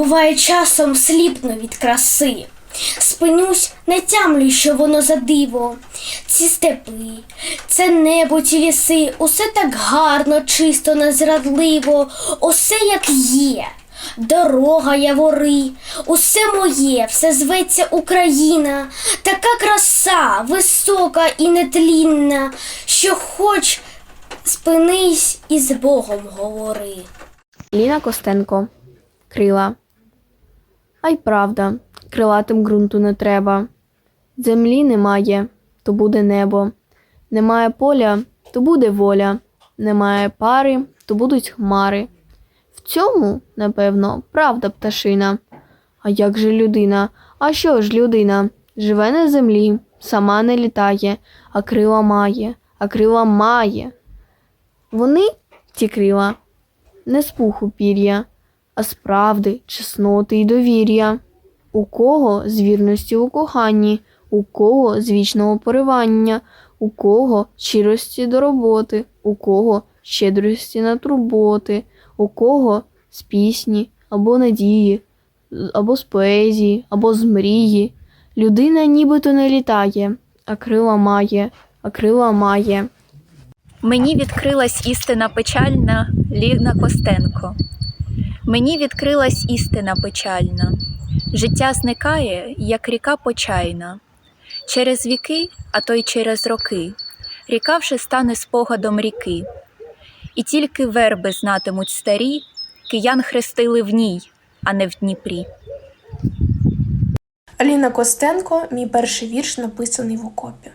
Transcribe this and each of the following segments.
Буває часом сліпну від краси. Спинюсь, не тямлю, що воно за диво. Ці степи, це небо, ці ліси, усе так гарно, чисто, незрадливо, усе як є. Дорога явори, усе моє, все зветься Україна, така краса, висока і нетлінна, що хоч спинись і з Богом говори. Ліна Костенко. Крила. А й правда, крилатим ґрунту не треба. Землі немає, то буде небо. Немає поля, то буде воля. Немає пари, то будуть хмари. В цьому, напевно, правда пташина. А як же людина? А що ж людина? Живе на землі, сама не літає, а крила має, а крила має. Вони, ті крила, не з пір'я, а з правди, чесноти й довір'я. У кого з вірності у коханні, у кого з вічного поривання, у кого щирості до роботи, у кого щедрості на турботи, у кого з пісні або надії, або з поезії, або з мрії. Людина нібито не літає, а крила має, а крила має. Мені відкрилась істина печальна Ліна Костенко. Мені відкрилась істина печальна. Життя зникає, як ріка почайна. Через віки, а то й через роки, ріка вже стане спогадом ріки. І тільки верби знатимуть старі, киян хрестили в ній, а не в Дніпрі. Аліна Костенко, мій перший вірш написаний в окопі.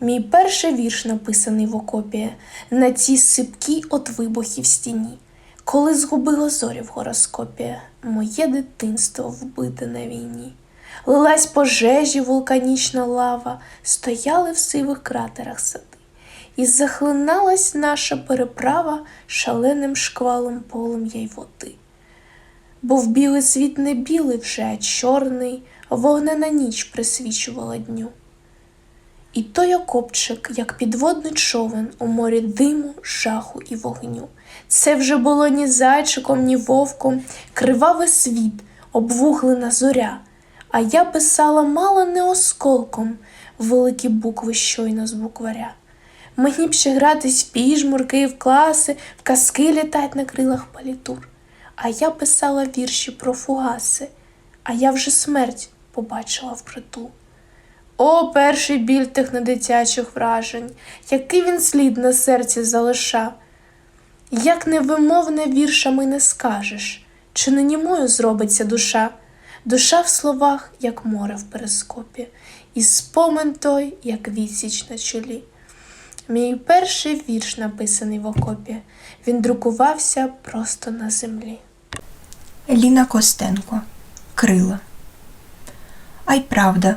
Мій перший вірш написаний в окопі на цій сипкій от вибухів стіні, коли згубило зорі в гороскопі, моє дитинство вбите на війні. Лилась пожежі, вулканічна лава, стояли в сивих кратерах сади, і захлиналась наша переправа шаленим шквалом полум'я й води. Був білий світ не білий вже, а чорний, вогнена ніч присвічувала дню. І той окопчик, як підводний човен у морі диму, жаху і вогню. Це вже було ні зайчиком, ні вовком, кривавий світ, обвуглена зоря. А я писала мало не осколком великі букви щойно з букваря. Мені б ще гратись в піжмурки, в класи, в казки літать на крилах палітур. А я писала вірші про фугаси, а я вже смерть побачила впритул. О, перший біль тих недитячих вражень, який він слід на серці залишав. Як невимовне віршами не скажеш, чи не німою зробиться душа, душа в словах, як море в перископі, і спомин той, як відсіч на чолі. Мій перший вірш написаний в окопі, він друкувався просто на землі. Ліна Костенко. Крила. А й правда,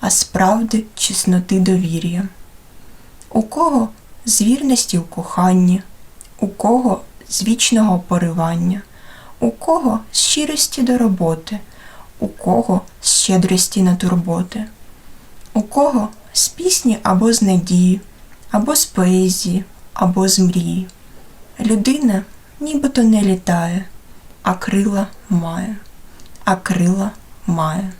а з правди, чесноти довір'я. У кого з вірності в коханні, у кого з вічного поривання, у кого з щирості до роботи, у кого з щедрості на турботи, у кого з пісні або з надії, або з поезії, або з мрії. Людина нібито не літає, а крила має а крила має.